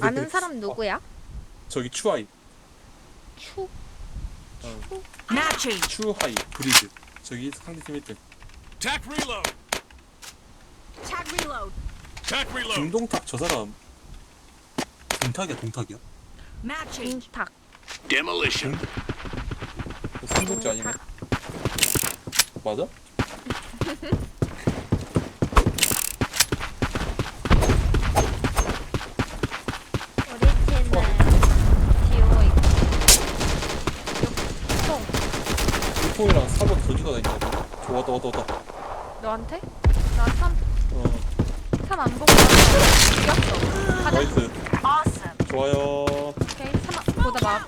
아는 사람 누구야? 저기 추하이 추 Matching. 추하이 브리즈 저기 상대팀 1등 Tac reload. Tag reload. Tac reload. 김동탁 저 사람 동탁이야 동탁이야? Matching. 빙탁 Demolition. 삼국지 아니네 맞아? 왔다 왔다 왔다. 너한테? 나3 어. 3안 보고 나 이겼어. 가자. 나이스. 좋아요. 오케이 3 보다 봐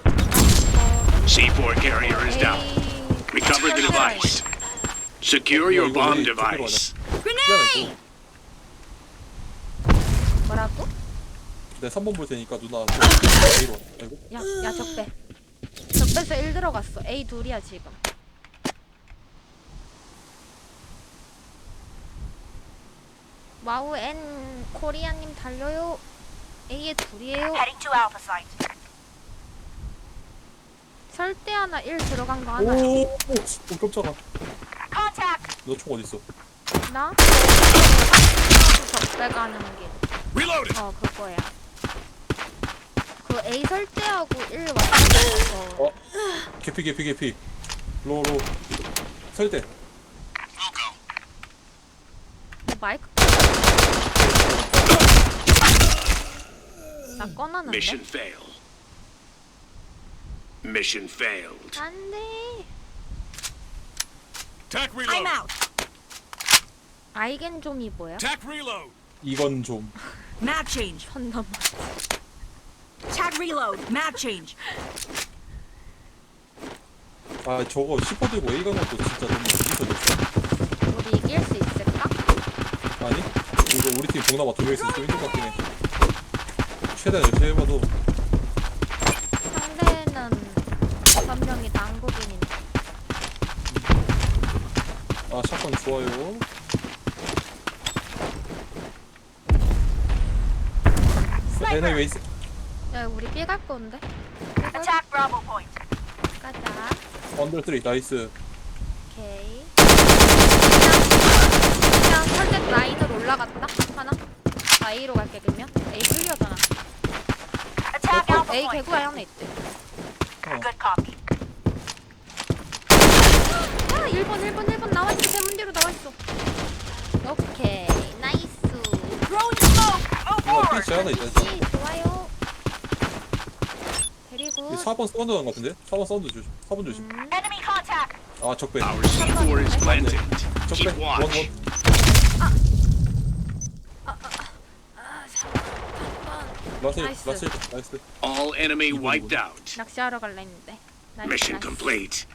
C4 carrier is down. 에이. Recover the device. Secure your bomb device. 미안해 뭐라고? 내 3번 볼 테니까 누나 A로 아이고 야, 야 적배. 적배에서 1 들어갔어. A 둘이야 지금 와우 N 코리아님 달려요 A에 둘이에요 Heading to Alpha site. 설대 하나 1 들어간 거 하나 오, 오, 오 깜짝아 Contact. 너 총 어딨어 나? 적배 가는 길. 어 그거야 그 A 설대하고 1 왔어 어? 개피 개피 개피 로 로 설대 We'll go. 너 마이크 나 꺼놨는데? Mission failed. Mission failed. 안 돼 Tac I'm reload. out. 아이겐 좀이 뭐야? Tac reload. 이건 좀 Map change. 선 넘어 Tag reload. Map change. 아 저거 10호 들고 A 간 것도 진짜 너무 재밌어졌어 우리 이길 수 있을까? 아니 이거 우리 팀 동남아 두명 있으면 좀 힘들 것 같긴 해 최대한 열심히 해봐도 상대는 다 한국인인데. 아 샷건 좋아요. 얘네 왜 있어? 야 우리 B 갈 건데? B 갈 Attack Bravo point. 가자. 언더 3 나이스. 오케이. 그냥 그냥 설대 라인으로 올라갔다? 하나? 나 A로 갈게 그러면? A 클리어잖아 Attack 어, Alpha A. 개구가 하나 있대. Good copy. 아 1번 1번 1번 나와있어. 대문 뒤로 나와있어. 오케이. 나이스. Throwing smoke. 피치 하나 있다 씨 좋아요. 그리고. 4번 사운드 난것 같은데? 4번 사운드 조심. 4번 조심. 음, Enemy contact. 아 적배. Our C4 is planted. 적배. Keep watch. 원원. 아 잠깐 만 라스 나이스. 라스 나이스 All enemy wiped out. 낚시하러 갈라 했는데 나이스, Mission 나이스. complete.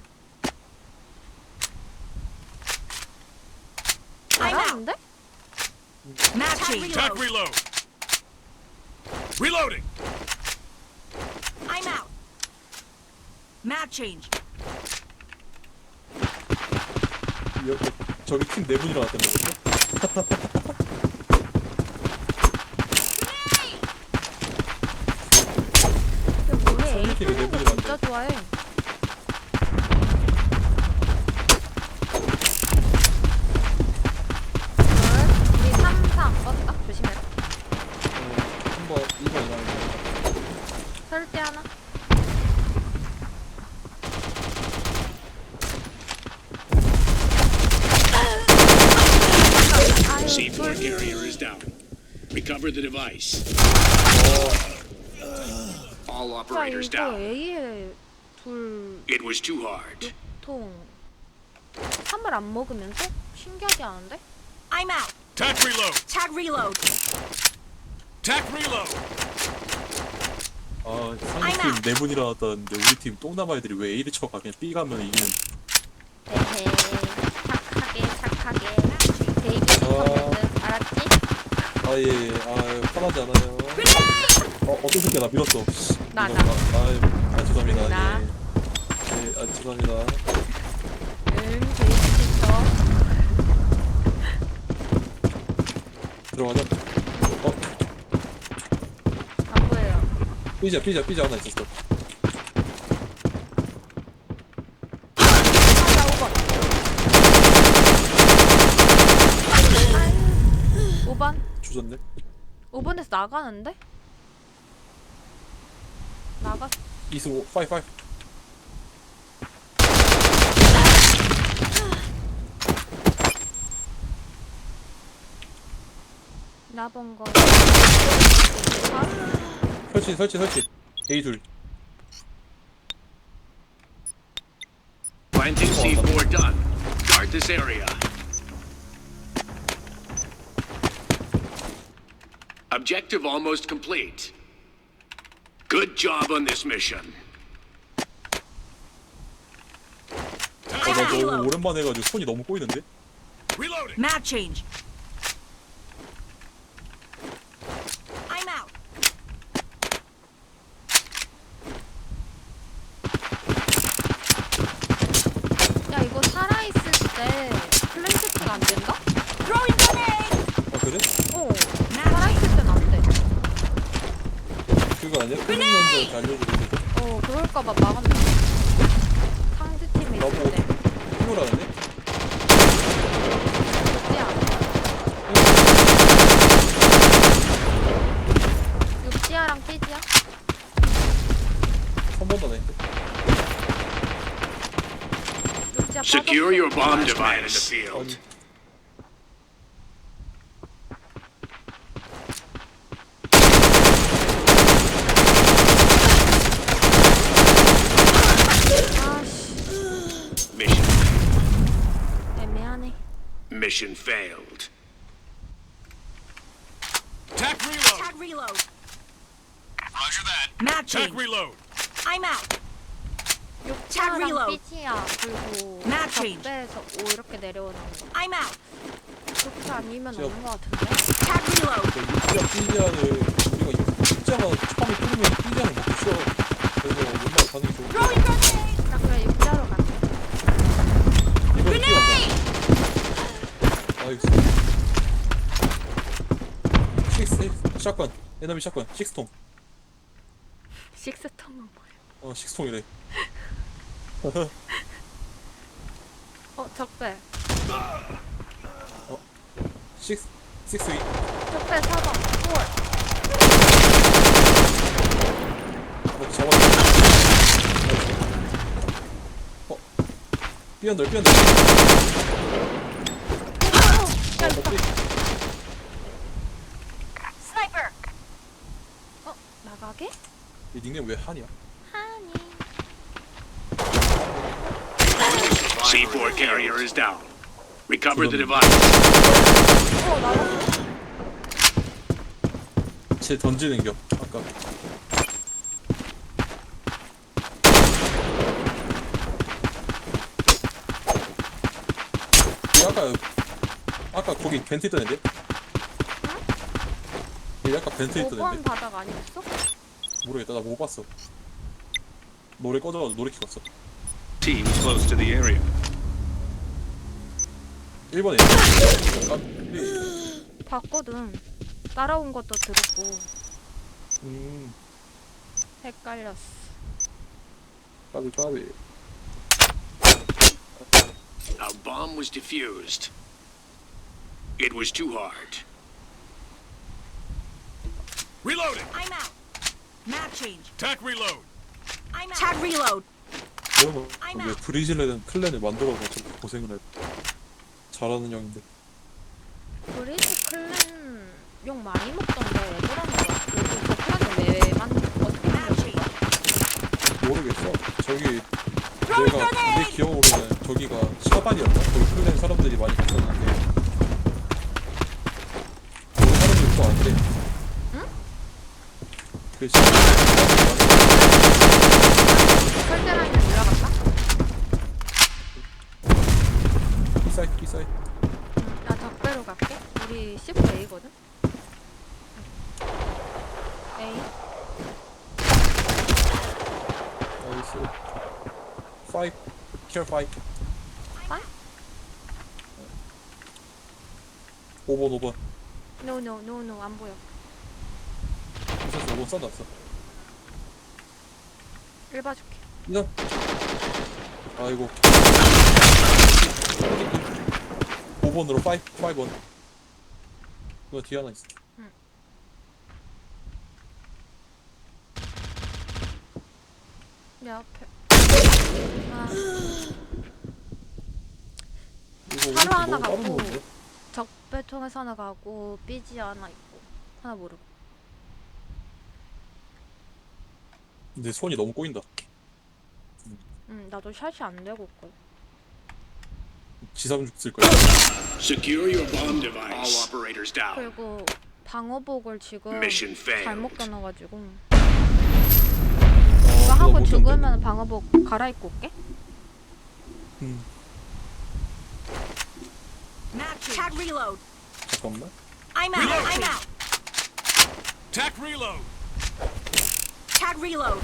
잘하는데? Map change. Tac reload. Reloading. I'm out. Map change. 여기 저기 팀 네 분이 일어났다는 거죠? 팀이 뚫는 거 내부를 진짜 좋아해 둘, 우리 3, 4 껐다 조심해라 어, 한번 2번 일어나는 설대 하나 아유, C4 둘. carrier is down. Recover the device. Operators 이거 down. A에 둘 It was too hard. 통 3을 안 먹으면서 신기하게 하는데? I'm out. Tac reload. Tag reload. Tac reload. 아 상대팀 네분 일어났다는데 우리 팀 똥남 아이들이 왜 A를 쳐가 그냥 B 가면 이기는 에헤 착하게 착하게 되게 좋거든 알았지? 아예 아 편하지 않아요 어 어떤 새끼야 나 밀었어 나, 나. 아, 아 죄송합니다 나. 예. 예, 아 죄송합니다 응 되게 있어 들어가자 어 안 보여요 삐자 삐자 삐자 하나 있었어 아, 5번. 5번. 조졌네 5번에서 나가는데? 나갔. 이승우 파이 파이 나본 거. 설치 설치 설치 A 둘 Planting C4 done. Guard this area. Objective almost complete. Good job on this mission. 어, 나 너무 오랜만에 해가지고 손이 너무 꼬이는데? Map change. I'm out. 야 이거 살아있을 때 플랜트가 안 된다? Throwing grenade. 아 그래? 어. 살아있을 땐 안 돼. 그 거 아니야? 이렇게 알려주는데 어 그럴까봐 막았네. 상대 팀에 있을 때. 힘을하는데? 띠지야? 3번도 안 했는데 육지야 Secure your bomb 빠졌어. device in the field. 아니 아씨 Mission 애매하네. mission failed. Tac reload. Tag reload. Roger that. Map Tac change. reload. I'm out. 육지야랑 reload. 삐지야 그리고 Map change. 적배에서 오 이렇게 내려오는 거. I'm out. 그렇게 아니면 진짜- 없는 거 같은데? Tag reload. 삐자 삐자를 우리가 삐자가 처음에 삐자는 먹기 쉬워 그래서 가는 게 좋은데 Throwing grenade. 자 그래 육지야로 갈게. 이번에 뛰어간다 아이고 식스 샷건. 에너미 샷건. 식스통 식스통은 뭐야? 어 식스통이래. 어 적배. 식스 식스 위. 적배 4번. 4. 뭐 잡았어 어. 삐언들 삐언들 어 Sniper. 어 나가게? 이 닉네임 왜 한이야? 하니. C4 carrier is down. Recover the device. 어 나갔어. 쟤 던지는 겨 아까 이 아까 아까 거기 벤트 있던 애인데? 얘 아까 벤트 있던 5번 애인데? 바닥 아니었어? 모르겠다 나 못 봤어 노래 꺼져가지고 노래 켜갔어 Team close to the area. 1번에 아, 봤거든. 따라온 것도 들었고 음 헷갈렸어. 까비 까비 Our bomb was defused. It was too hard. Reloading. I'm out. Map change. Tac reload. I'm out. Tag reload. 그러면 왜 브리질레는 클랜을 만들어서 저렇게 고생을 해 잘하는 형인데 브리즈 클랜 욕 많이 먹던데 왜 그러는 거야? 요즘 저 클랜을 왜 만, 어떻게 Map 만들었어? change. 모르겠어. 저기 내가 내 기억으로는 저기가 샤반이었나? 거기 클랜 사람들이 많이 갔었는 그 샤반 설대라니 올라갔다? 비사이 비사이 응, 나 적배로 갈게. 우리 10A거든? A? 나이스. 파이브 파이브 파이브? 5번 5번 No, no, no, no, 안 보여. 있었어 5번 써놨어 일 봐줄게. 이상. 아이고. 5번으로 5, 5번. 이거 뒤에 하나 있어. 내 앞에. 아, 이거 오른쪽 하나 너무 빠른 갖고. 건데? 적배 통에서 하나 가고 삐지 하나 있고 하나 모르고. 근데 손이 너무 꼬인다. 응, 나도 샷이 안 되고 있거든. 지삼 쓸 거야. Secure your bomb device. All operators down. 그리고 방어복을 지금 Mission failed. 잘못 껴놔가지고 어, 이거 하고. 죽으면 방어복 갈아입고 올게. 음. Tag reload. 잠깐만. I'm out. I'm out. Attack reload. Tag reload.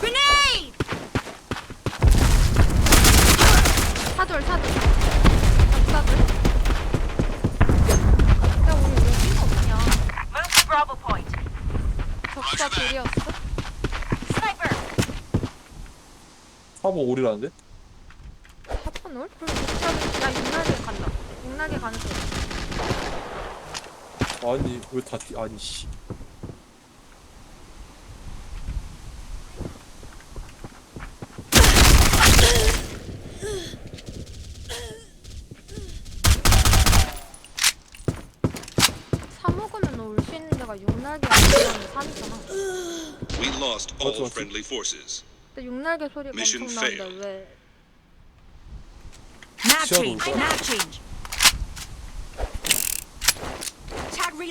Grenade! 사돌 사돌. 사돌. 야 우리 여기가 어디냐? Move to Bravo Point. 적사 둘이었어? Sniper! 4번 오리라는데? 사판올? 그럼 적사 야 육날개 간다. 육날개 가는 소리. 아니, 왜 다, 뒤- 아니, 씨. 사 먹으면 올 수 있는 데가 육날개 아니면 산이잖아. We lost all What's- what's- friendly forces. 근데 육날개 소리가 Mission 엄청 나는데 failed. 왜?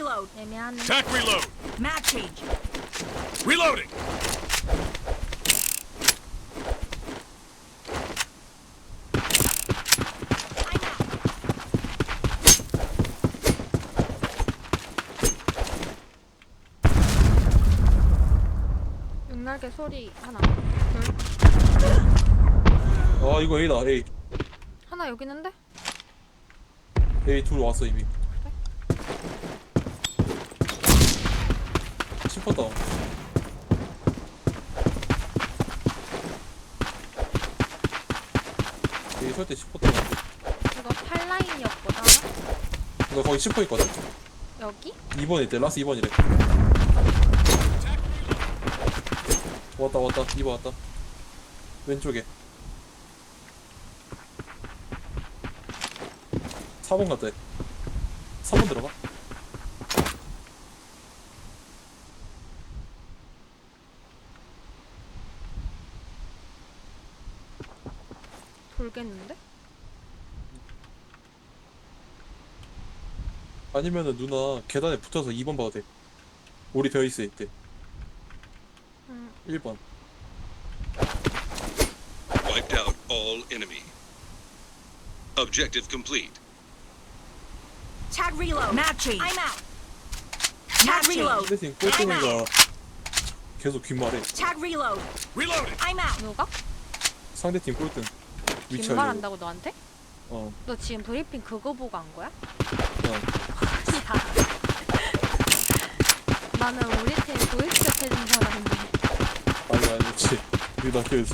Reload. 애매하네. Attack reload. Matching. Reloading. I'm out. 육날개 소리 하나. 아, 이거 A다, A. 하나 여기 있는데? A 둘 왔어, 이미. 싶었다. A 설때 싶었다. 이거 8라인이었거든. 너 거기 10호 있거든? 여기? 2번 있대, 라스 2번이래. 왔다, 왔다, 2번 왔다. 왼쪽에. 4번 갔다. 3번 들어가. 돌겠는데? 아니면은 누나 계단에 붙어서 2번 봐도 돼. 우리 되어 있을 때. 응. 1번. Wiped out all enemy. Objective complete. Tag reload. Matching. I'm out. Tag reload. 상대팀 꼴등이가 계속 귓말해. Tag reload. Reloading. I'm out. 누가? 상대팀 꼴등. 위치하려고. 빈말한다고 너한테? 어, 너 지금 브리핑 그거 보고 한 거야? 그냥. 나는 우리 팀 도입적 해준 사람인데 아니, 아니, 그치. 이거 나 그,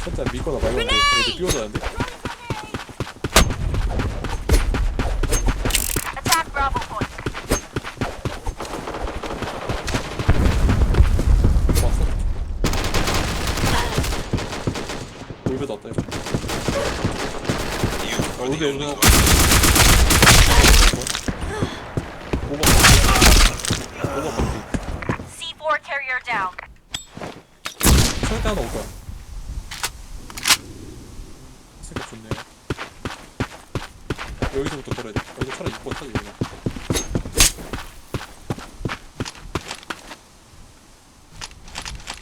살짝 믿거나 말거나 뛰어나는데? Attack Bravo Point. 왔어? 울베 났다, 이거. You 아, are 울베 the 누나. only 5번. 5번 맞지? 5번 맞지? C4 carrier down. 설때 하나 올 거야. 생각 좋네요. 여기서부터 걸어야 돼. 여기 차라리 6번 타지, 그냥.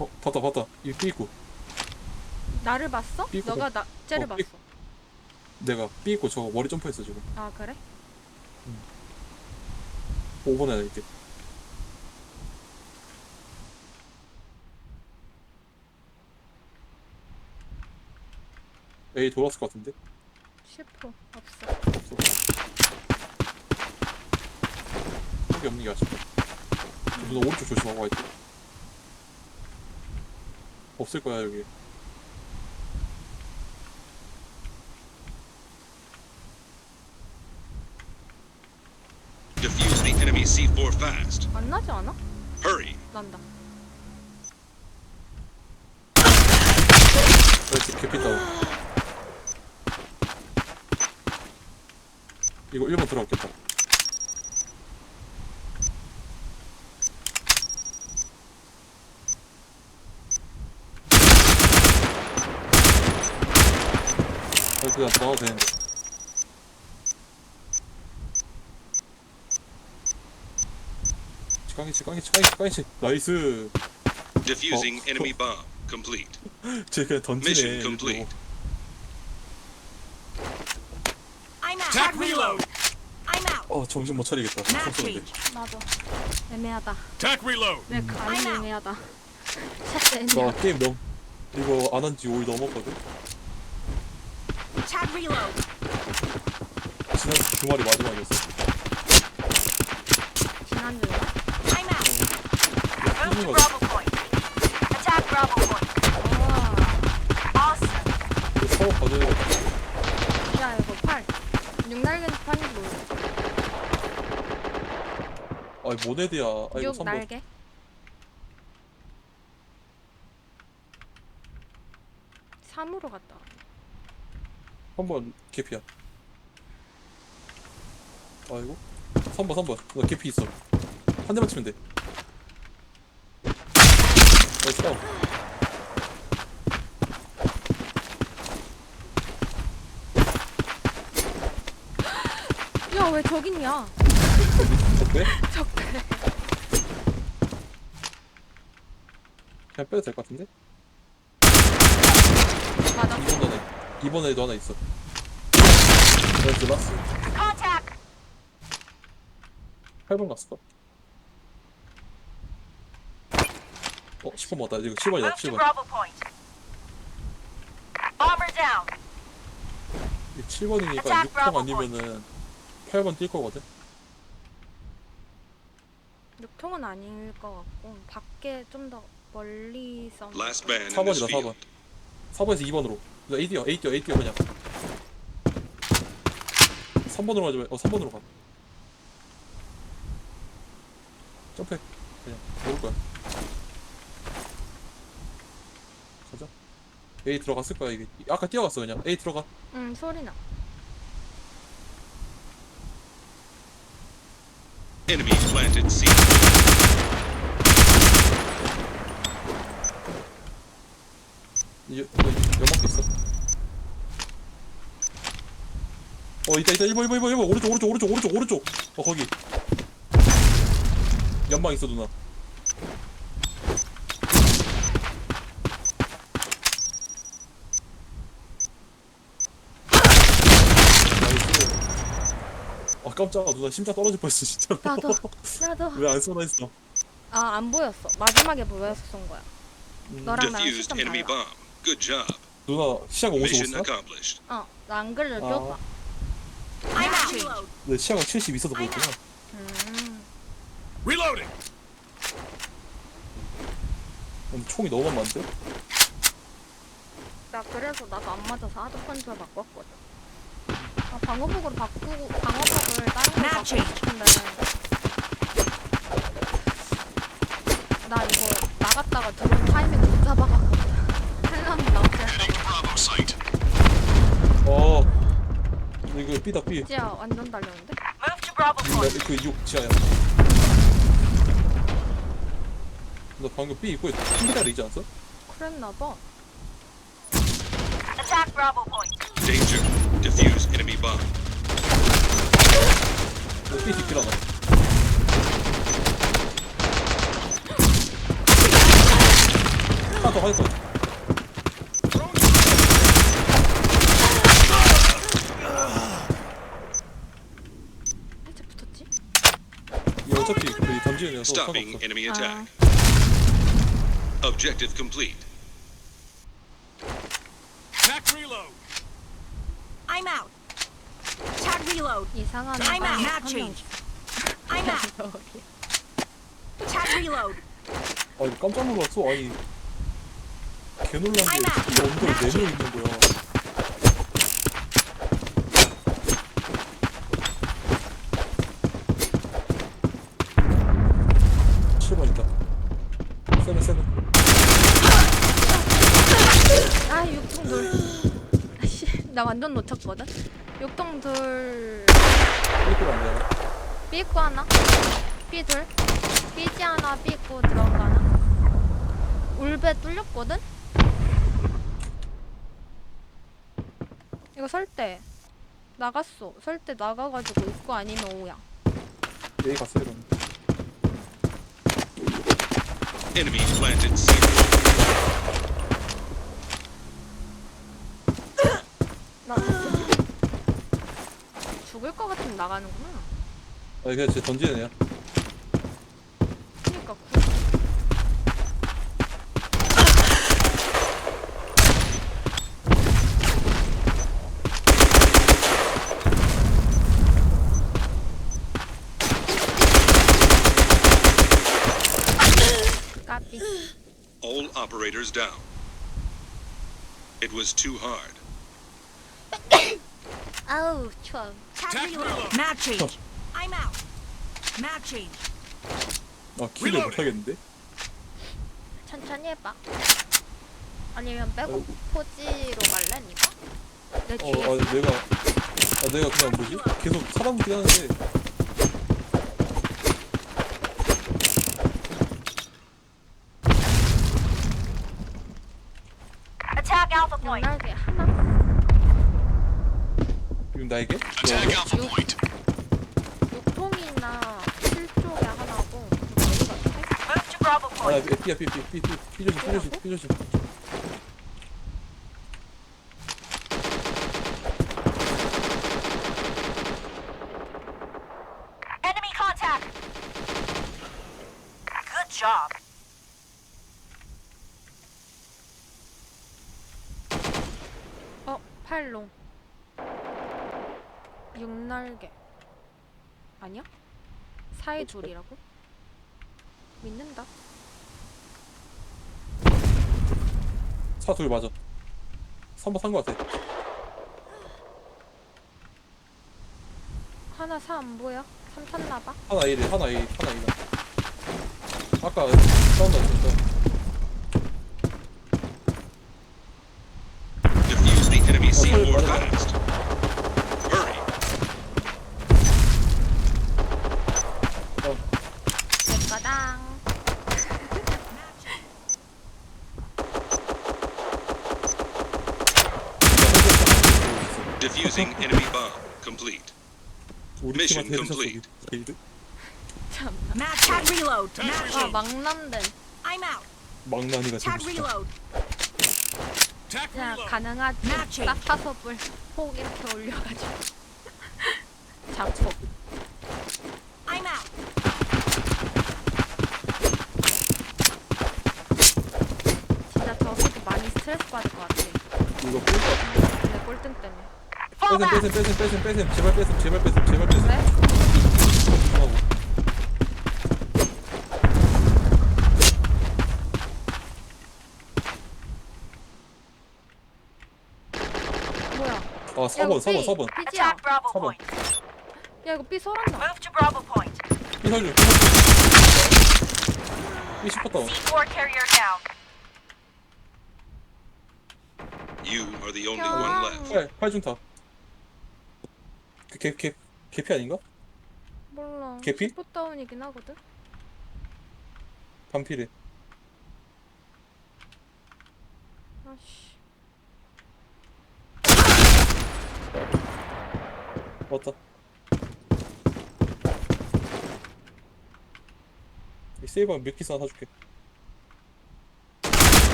어, 봤다, 봤다. 이거 삐있고. 나를 봤어? 삐고. 너가 나 쟤를 어, 봤어 삐- 내가 삐있고 저거 머리 점프했어, 지금. 아 그래? 5번에 하나 있게. A 돌았을 것 같은데? 10% 없어 없어. 이게 아쉽다. 저 누나 오른쪽 조심하고 와 있대. 없을 거야 여기. Defuse the enemy C4 fast. 안 나지 않아? Hurry. 난다. 나이스 개피 다운. 이거 1번 들어갔겠다. 어, 그냥 나와도 되는데. 깡이치, 깡이치, 깡이치, 깡이치. 나이스. Defusing Oh. enemy bomb complete. 쟤 그냥 던지네. Mission complete. I'm out. Tac reload. I'm out. 어, 정신 못 차리겠다. Change. 나도. 애매하다. Tac reload. 내 감이 I'm out. 애매하다. 샷 애매하다. 나 게임 넘 이거 안 한 지 5일 넘었거든. Tag reload. 지난 주말이 마지막이었어. 지난주에. Awesome. 이거 사업 받아야겠다. 야 이거 팔. 육날개 판인지 모르겠어. 아이 모네드야. 육 3번. 날개. 삼으로 갔다. 3번 개피야. 아이고. 3번 3번. 나 개피 있어. 한 대만 치면 돼. 다운. 야왜 저기 있냐? 적대? 적대. 그냥 빼도 될 것 같은데? 맞아. 2번 하나 있- 2번 에도 하나 있어. 라스. Contact. 8번 갔을 어 10번 맞다. 이거 7번이다 Move to 7번. Bravo point. Bomber down. 7번이니까 Attack 6번 Bravo 아니면은 8번 뛸 거거든? 육통은 아닐 것 같고 밖에 좀 더 멀리 서. Last man in this 4번이다 4번 field. 4번에서 2번으로 나 A 뛰어 A 뛰어 A 뛰어 그냥 3번으로 가지 말어 3번으로 가 점프 그냥 모를 거야 가자. A 들어갔을 거야 이게. 아까 뛰어갔어 그냥. A 들어가. 응 소리 나. Enemy planted C. 이- 여- 연막도 있어. 어 있다 있다. 1번 1번 1번 1번 오른쪽 오른쪽 오른쪽 오른쪽 오른쪽. 어 거기. 연막 있어 누나 나이스 아 깜짝아 누나 심장 떨어질 뻔했어 진짜로 나도 나도. 왜안 쏘나 했어 아 안 보였어. 마지막에 보여서 쏜 거야. 너랑 나랑 Defused 시점 enemy 달라. bomb. Good job. 누나 시야가 Mission 55였어? accomplished. 어, 나 안글을 아. 껴봐. I'm out. 내 시야가 70 있어서 보였구나 음. Reloading. 총이 너무 많은데? 나 그래서 나도 안 맞아서 하드 컨트롤 바꿨거든. 아, 방어복으로 바꾸고 방어복을 다른 걸 바꾸고. 싶은데 나 이거 나갔다가 들어온 타이밍 못 나오지 Bravo site. 어 이거 B다 B 지야 완전 달렸는데? 그6 지하야 너 방금 B 입구에 핑계다리 있지 않았어? 그랬나봐. Attack Bravo point. Danger. Defuse enemy bomb. 너 B 뒷길 하나 하나 더 하나 더 살짝 붙었지? 이거 어차피 그 던지는 애서 Stopping 상관없어 enemy 아, attack. Objective complete. Tac reload. I'm out. Tag reload. 이상한 I'm out. 명 있어. I'm out. Attack reload. 아 이거 깜짝 놀랐어 아니 개 놀란 게 I'm out. 이 언덕에 네명 있는 거야 칠번 있다 세븐 세븐 아 육통 돌. 아씨 나 완전 놓쳤거든. 육통 돌. 이렇게 안 되나? 삐있고 하나. 삐둘. 삐지 하나 삐있고 들어간 거 하나. 울배 뚫렸거든. 이거 설때 나갔어. 설때 나가가지고 입고 아니면 오야. 여기 갔어 이러면 Enemy planted C. 나 죽을 것 같으면 나가는구나. 아니 그냥 진짜 던지는 애야 그니까 구... 까비. All operators down. It was too hard. 아우 추워. Map change. I'm out. Map change. 아 킬을. 못하겠는데? 천천히 해봐. 아니면 빼고 포지로 갈래 니가? 내 어, 뒤에 아 내가 아 내가 그냥 뭐지? 계속 살아남긴 하는데 Attack Alpha Point. 연락이 하나. 지금 나에게? Attack Alpha Point. 육통이나 실 쪽에 하나고 어디 갔지? Move to Bravo 아 Point. 삐야 삐 삐 삐 삐 삐조심 삐조심 삐조심 Enemy contact. Good job. 어 팔롱. 육날개. 아니야? 둘이라고? 믿는다. 차둘 맞아 3번 산거 같아 하나 사 안 보여? 삼 탔나봐. 하나 1이 하나 2 하나 2가 아까 사운드 없었어 Defuse the enemy C4 맞아. fast. Hurry. 내 거당. Defusing enemy bomb complete. 우리 Mission 팀한테 헤드샷 complete. 쏘기 게이드? 참. Map tag reload. Map 아 change. 망남된. I'm out. 망나니가 Tag 재밌어 reload. Attack 그냥 reload. 가능하지. 딱 다섯 불. 폭 이렇게 올려가지고. 잡폭. I'm out. 진짜 저 새끼 많이 스트레스 받을 것 같아. 이거 꿀 것 같은데 내 꼴등 때문에. Fall 빼셈 back. 빼셈 빼셈 빼셈 빼셈 제발 빼셈 제발 빼셈 제발 빼셈 왜? 하고 뭐야? 아 4번 4번 4번 삐지야. Attack Bravo Come on. Point. 야 이거 삐 설한다. Move to Bravo Point. 삐설주 삐 싶었다 C4 carrier down. You are the only one left. 팔 팔중타 그 개 개 개피 아닌가? 몰라. 개피? 슈퍼 다운이긴 하거든. 반피래 아씨. 맞다 이 세이버 밀키스 하나 사줄게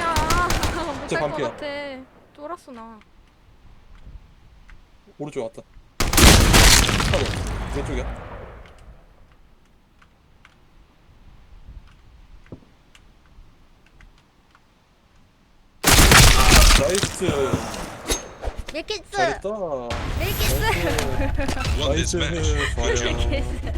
야, 못할 것 반피야. 같아. 쫄았어 나. 오른쪽 왔다 4번 왼쪽이야 나이스 밀키스. 잘했다 밀키스. 나이스. 좋아요.